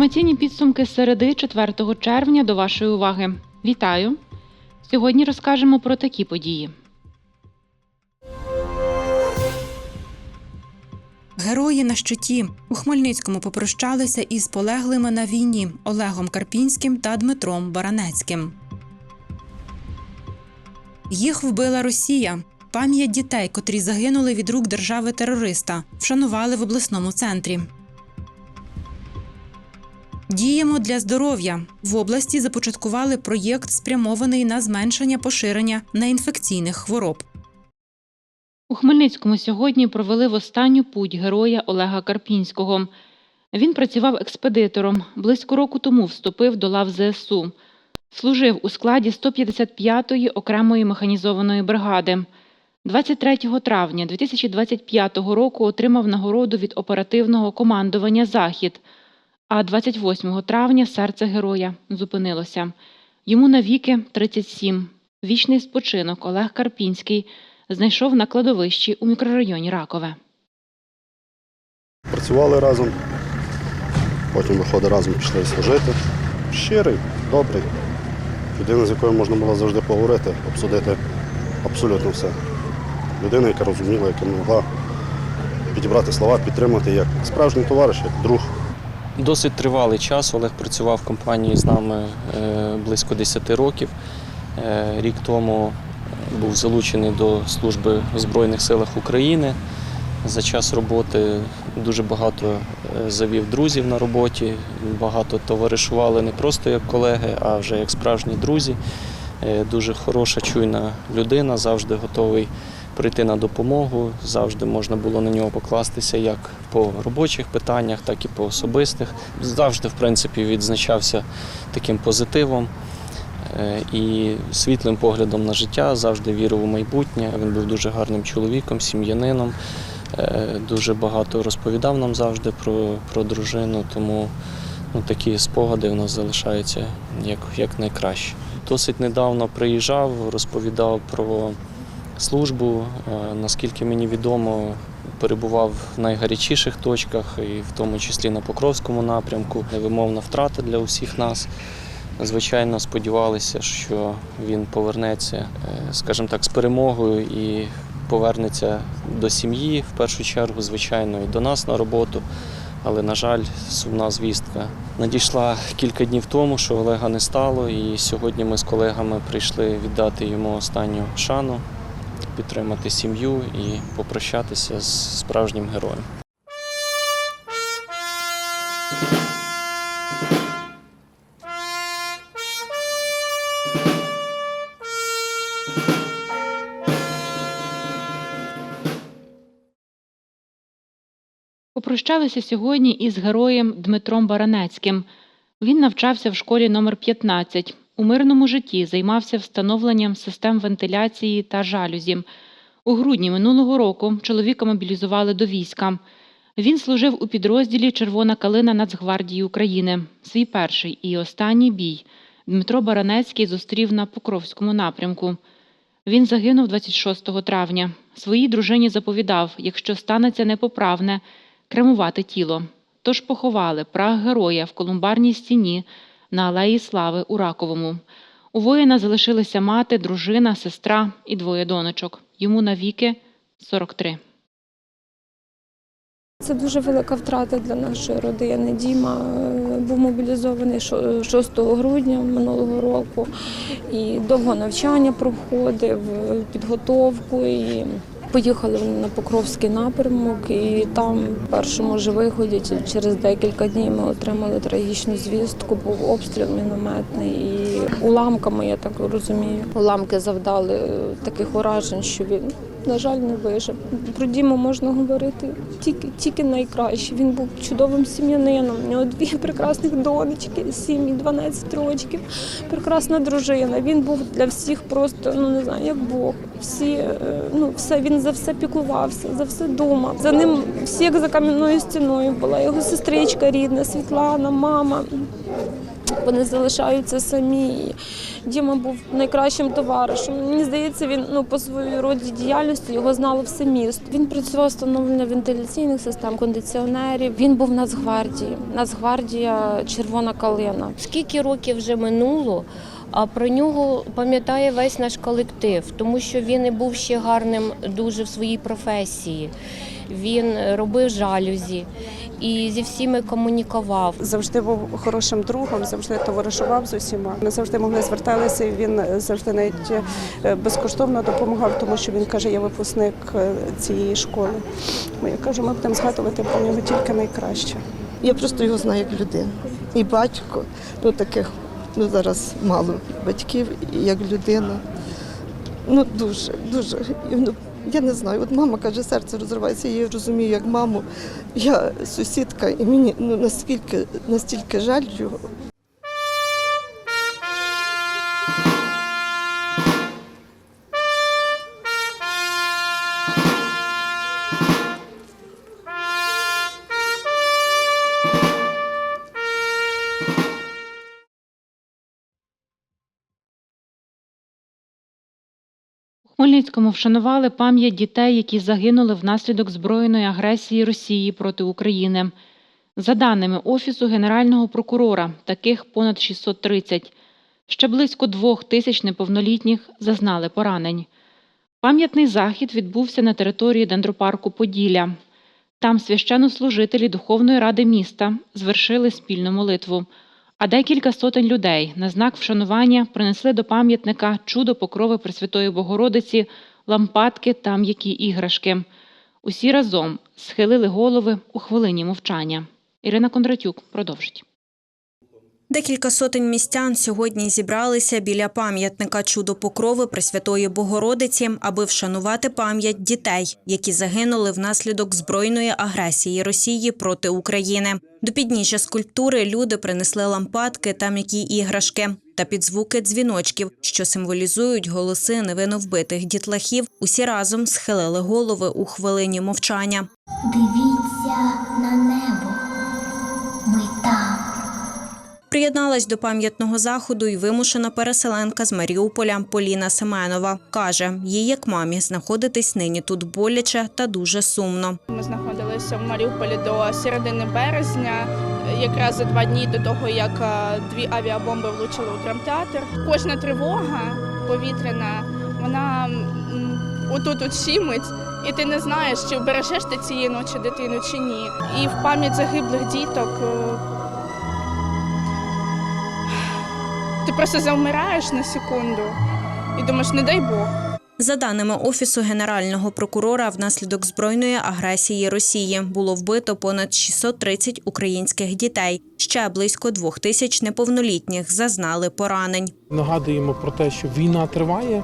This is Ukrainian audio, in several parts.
Інформаційні підсумки середи 4 червня до вашої уваги. Вітаю! Сьогодні розкажемо про такі події. Герої на щиті у Хмельницькому попрощалися із полеглими на війні Олегом Карпінським та Дмитром Баранецьким. Їх вбила Росія. Пам'ять дітей, котрі загинули від рук держави-терориста, вшанували в обласному центрі. Діємо для здоров'я. В області започаткували проєкт, спрямований на зменшення поширення неінфекційних хвороб. У Хмельницькому сьогодні провели в останню путь героя Олега Карпінського. Він працював експедитором. Близько року тому вступив до лав ЗСУ. Служив у складі 155-ї окремої механізованої бригади. 23 травня 2025 року отримав нагороду від оперативного командування Захід. А 28 травня серце героя зупинилося. Йому навіки 37. Вічний спочинок Олег Карпінський знайшов на кладовищі у мікрорайоні Ракове. Працювали разом, потім виходить разом пішли служити. Щирий, добрий. Людина, з якою можна було завжди поговорити, обсудити абсолютно все. Людина, яка розуміла, яка могла підібрати слова, підтримати як справжній товариш, як друг. Досить тривалий час. Олег працював в компанії з нами е, близько 10 років. Е, Рік тому був залучений до служби в Збройних силах України. За час роботи дуже багато е, завів друзів на роботі, багато товаришували не просто як колеги, а вже як справжні друзі. Е, Дуже хороша, чуйна людина, завжди готовий прийти на допомогу. Завжди можна було на нього покластися як по робочих питаннях, так і по особистих. Завжди, в принципі, відзначався таким позитивом е, і світлим поглядом на життя, завжди вірив у майбутнє. Він був дуже гарним чоловіком, сім'янином. Е, Дуже багато розповідав нам завжди про, про дружину, тому ну, такі спогади у нас залишаються як, як найкраще. Досить недавно приїжджав, розповідав про службу. Е, Наскільки мені відомо, перебував в найгарячіших точках, і в тому числі на Покровському напрямку. Невимовна втрата для усіх нас. Звичайно, сподівалися, що він повернеться, е, скажімо так, з перемогою і повернеться до сім'ї в першу чергу, звичайно, і до нас на роботу. Але, на жаль, сумна звістка надійшла кілька днів тому, що Олега не стало, і сьогодні ми з колегами прийшли віддати йому останню шану, підтримати сім'ю і попрощатися з справжнім героєм. Попрощалися сьогодні із героєм Дмитром Баранецьким. Він навчався в школі номер 15 У мирному житті займався встановленням систем вентиляції та жалюзі. У грудні минулого року чоловіка мобілізували до війська. Він служив у підрозділі Червона калина Нацгвардії України. Свій перший і останній бій Дмитро Баранецький зустрів на Покровському напрямку. Він загинув 26 травня. Своїй дружині заповідав, якщо станеться непоправне, кремувати тіло. Тож поховали прах героя в колумбарній стіні на Алеї Слави у Раковому. У воїна залишилися мати, дружина, сестра і двоє донечок. Йому навіки 43. Це дуже велика втрата для нашої родини. Діма е, був мобілізований шо- 6 грудня минулого року і довго навчання проходив, е, підготовку. І поїхали на Покровський напрямок, і там в першому ж виході через декілька днів ми отримали трагічну звістку. Був обстріл мінометний і уламками, я так розумію. Уламки завдали е, таких уражень, що він на жаль, не вижив. Про Діму можна говорити тільки, тільки найкраще. Він був чудовим сім'янином. У нього дві прекрасних донечки, 7 і 12 років. Прекрасна дружина. Він був для всіх просто, ну не знаю, як Бог. Всі, е, ну, все, він за все піклувався, за все думав. За ним всі як за кам'яною стіною була. Його сестричка рідна, Світлана, мама. Вони залишаються самі. Діма був найкращим товаришем. Мені здається, він ну по своїй роді діяльності його знало все місто. Він працював встановлення вентиляційних систем, кондиціонерів. Він був Нацгвардії. Нацгвардія Червона калина. Скільки років вже минуло, а про нього пам'ятає весь наш колектив, тому що він і був ще гарним дуже в своїй професії. Він робив жалюзі і зі всіми комунікував. завжди був хорошим другом, завжди товаришував з усіма. Ми завжди могли зверталися. і Він завжди навіть е, безкоштовно допомагав, тому що він каже, я випускник е, цієї школи. Я кажу, ми будемо згадувати про нього тільки найкраще. Я просто його знаю як людину. І батько, ну таких ну зараз мало батьків, як людина. Ну дуже, дуже. І, Ну, я не знаю. От мама каже, серце розривається, я її розумію як маму. Я сусідка, і мені ну настільки, настільки жаль його. Хмельницькому вшанували пам'ять дітей, які загинули внаслідок збройної агресії Росії проти України. За даними Офісу Генерального прокурора, таких понад 630. Ще близько двох тисяч неповнолітніх зазнали поранень. Пам'ятний захід відбувся на території дендропарку Поділля. Там священнослужителі Духовної ради міста звершили спільну молитву, а декілька сотень людей на знак вшанування принесли до пам'ятника чудо покрови Пресвятої Богородиці, лампадки та м'які іграшки. Усі разом схилили голови у хвилині мовчання. Ірина Кондратюк продовжить. Декілька сотень містян сьогодні зібралися біля пам'ятника чудо покрови Пресвятої Богородиці, аби вшанувати пам'ять дітей, які загинули внаслідок збройної агресії Росії проти України. До підніжжя скульптури люди принесли лампадки та м'які іграшки. Та під звуки дзвіночків, що символізують голоси невинно вбитих дітлахів, усі разом схилили голови у хвилині мовчання. Дивіться на небо. Приєдналась до пам'ятного заходу й вимушена переселенка з Маріуполя Поліна Семенова. Каже, їй як мамі знаходитись нині тут боляче та дуже сумно. Ми знаходилися в Маріуполі до середини березня, якраз за два дні до того, як е, дві авіабомби влучили у драмтеатр. Кожна тривога повітряна, вона отут от щимить, і ти не знаєш, чи вбережеш ти цієї ночі дитину чи ні. І в пам'ять загиблих діток просто завмираєш на секунду і думаєш, не дай Бог. За даними Офісу Генерального прокурора, внаслідок збройної агресії Росії було вбито понад 630 українських дітей. Ще близько двох тисяч неповнолітніх зазнали поранень. Нагадуємо про те, що війна триває.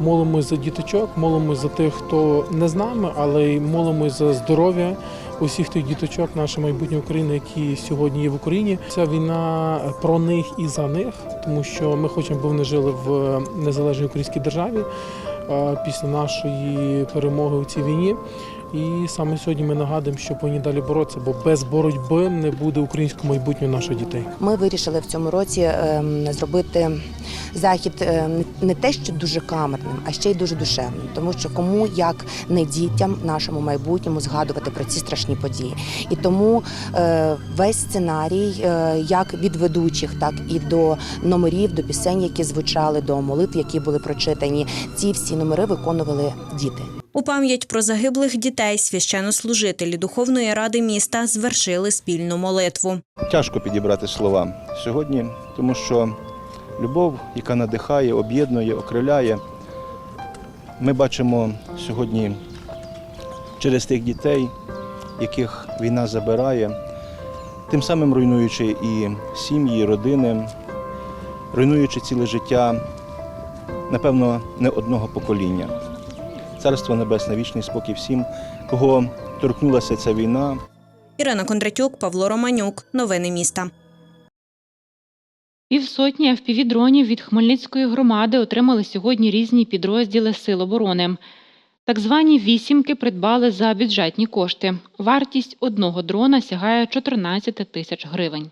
Молимось за діточок, молимось за тих, хто не з нами, але й молимось за здоров'я усіх тих діточок, наша майбутня України, які сьогодні є в Україні. Ця війна про них і за них, тому що ми хочемо, бо вони жили в незалежній українській державі після нашої перемоги у цій війні. І саме сьогодні ми нагадуємо, що повинні далі боротися, бо без боротьби не буде українського майбутнього наших дітей. Ми вирішили в цьому році ем, зробити захід ем, не те, що дуже камерним, а ще й дуже душевним. Тому що кому як не дітям, нашому майбутньому згадувати про ці страшні події. І тому е, весь сценарій, е, як від ведучих, так і до номерів, до пісень, які звучали, до молитв, які були прочитані, ці всі номери виконували діти. У пам'ять про загиблих дітей священнослужителі Духовної ради міста звершили спільну молитву. Тяжко підібрати слова сьогодні, тому що любов, яка надихає, об'єднує, окриляє. Ми бачимо сьогодні через тих дітей, яких війна забирає, тим самим руйнуючи і сім'ї, і родини, руйнуючи ціле життя, напевно, не одного покоління. Царство Небесне, вічний спокій всім, кого торкнулася ця війна. Ірина Кондратюк, Павло Романюк. Новини міста. Півсотні FPV-дронів від Хмельницької громади отримали сьогодні різні підрозділи Сил оборони. Так звані вісімки придбали за бюджетні кошти. Вартість одного дрона сягає 14 тисяч гривень.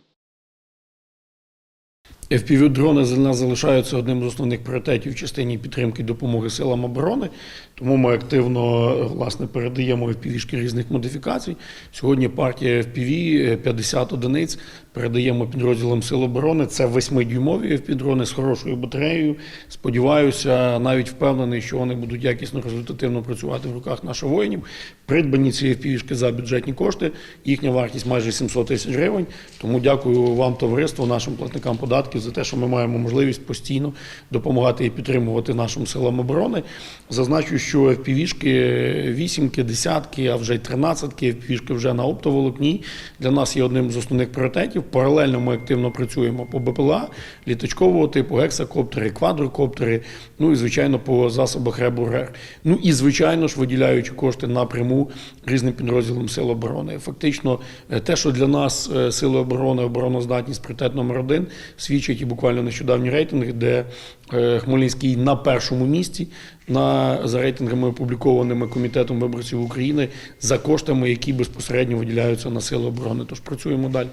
FPV-дрони для нас залишаються одним з основних пріоритетів в частині підтримки допомоги силам оборони. Тому ми активно власне передаємо FPV-шки різних модифікацій. Сьогодні партія FPV 50 одиниць передаємо підрозділам Сил оборони. Це 8-дюймові FPV-дрони з хорошою батареєю. Сподіваюся, навіть впевнений, що вони будуть якісно результативно працювати в руках наших воїнів. Придбані ці FPV-шки за бюджетні кошти. Їхня вартість майже 700 тисяч гривень. Тому дякую вам, товариство, нашим платникам податків за те, що ми маємо можливість постійно допомагати і підтримувати нашим силам оборони. Зазначу, що FPV-шки, вісімки, десятки, а вже й тринадцятки, FPV-шки вже на оптоволокні для нас є одним з основних пріоритетів. Паралельно ми активно працюємо по БПЛА, літачкового типу, гексакоптери, квадрокоптери, ну і звичайно по засобах РЕБУРЕР. Ну і звичайно ж виділяючи кошти напряму різним підрозділам Сил оборони. Фактично, е, те, що для нас е, сили оборони, обороноздатність пріоритет номер один, свідчить і буквально нещодавні рейтинги, де е, Хмельницький на першому місці на за рейтингами опублікованими комітетом виборців України за коштами, які безпосередньо виділяються на сили оборони. Тож працюємо далі.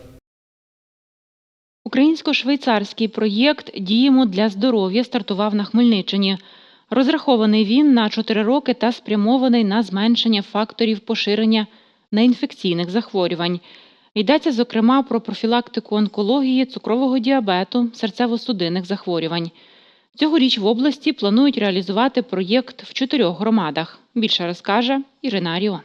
Українсько-швейцарський проєкт Діємо для здоров'я стартував на Хмельниччині. Розрахований він на 4 роки та спрямований на зменшення факторів поширення неінфекційних захворювань. Йдеться, зокрема, про профілактику онкології, цукрового діабету, серцево-судинних захворювань. Цьогоріч в області планують реалізувати проєкт в чотирьох громадах. Більше розкаже Ірина Аріон.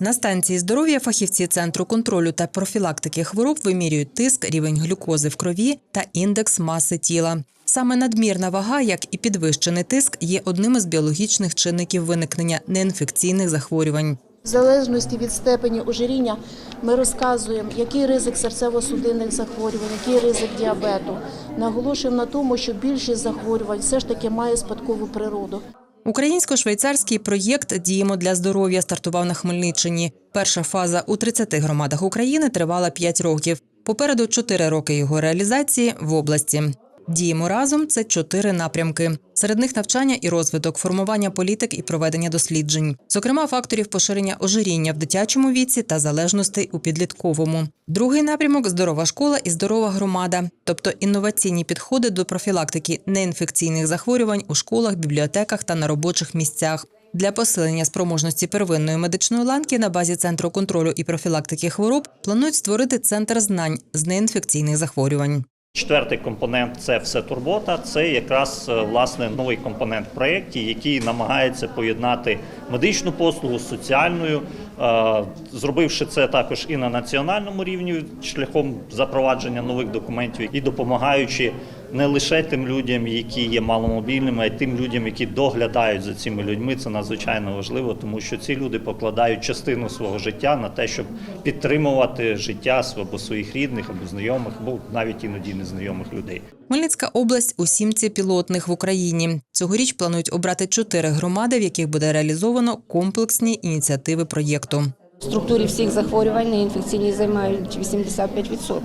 На станції здоров'я фахівці центру контролю та профілактики хвороб вимірюють тиск, рівень глюкози в крові та індекс маси тіла. Саме надмірна вага, як і підвищений тиск, є одним із біологічних чинників виникнення неінфекційних захворювань. В залежності від степені ожиріння ми розказуємо, який ризик серцево-судинних захворювань, який ризик діабету. Наголошуємо на тому, що більшість захворювань все ж таки має спадкову природу. Українсько-швейцарський проєкт Діємо для здоров'я стартував на Хмельниччині. Перша фаза у 30 громадах України тривала 5 років. Попереду 4 роки його реалізації в області. Діємо разом це чотири напрямки. Серед них навчання і розвиток, формування політик і проведення досліджень, зокрема факторів поширення ожиріння в дитячому віці та залежностей у підлітковому. Другий напрямок здорова школа і здорова громада, тобто інноваційні підходи до профілактики неінфекційних захворювань у школах, бібліотеках та на робочих місцях. Для посилення спроможності первинної медичної ланки на базі центру контролю і профілактики хвороб планують створити центр знань з неінфекційних захворювань. Четвертий компонент це все турбота. Це якраз е, власне новий компонент в проєкті, який намагається поєднати медичну послугу з соціальною, е, зробивши це також і на національному рівні шляхом запровадження нових документів і допомагаючи не лише тим людям, які є маломобільними, а й тим людям, які доглядають за цими людьми. Це надзвичайно важливо, тому що ці люди покладають частину свого життя на те, щоб підтримувати життя або своїх рідних, або знайомих, або навіть іноді незнайомих людей. Хмельницька область у сімці пілотних в Україні. Цьогоріч планують обрати чотири громади, в яких буде реалізовано комплексні ініціативи проєкту. Структурі всіх захворювань неінфекційні займають 85%.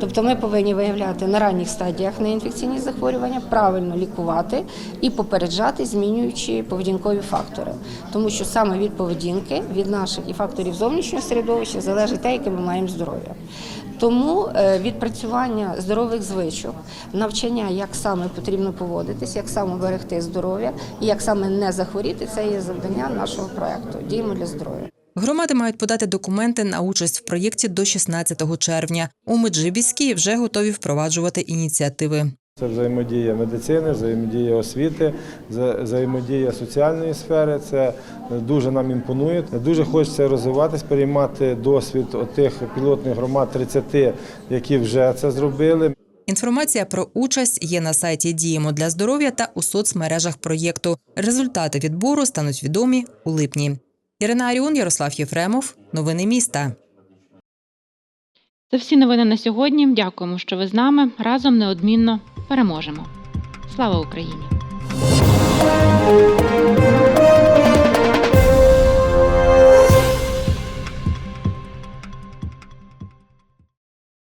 Тобто ми повинні виявляти на ранніх стадіях неінфекційні захворювання, правильно лікувати і попереджати, змінюючи поведінкові фактори. Тому що саме від поведінки, від наших і факторів зовнішнього середовища залежить те, яке ми маємо здоров'я. Тому е, відпрацювання здорових звичок, навчання, як саме потрібно поводитись, як саме берегти здоров'я і як саме не захворіти, це є завдання нашого проекту Діємо для здоров'я. Громади мають подати документи на участь в проєкті до 16 червня. У Меджибіській вже готові впроваджувати ініціативи. Це взаємодія медицини, взаємодія освіти, взаємодія соціальної сфери. Це дуже нам імпонує. Дуже хочеться розвиватись, переймати досвід тих пілотних громад 30, які вже це зробили. Інформація про участь є на сайті Діємо для здоров'я та у соцмережах проєкту. Результати відбору стануть відомі у липні. Ірина Аріун, Ярослав Єфремов. Новини міста. Це всі новини на сьогодні. Дякуємо, що ви з нами. Разом неодмінно переможемо. Слава Україні!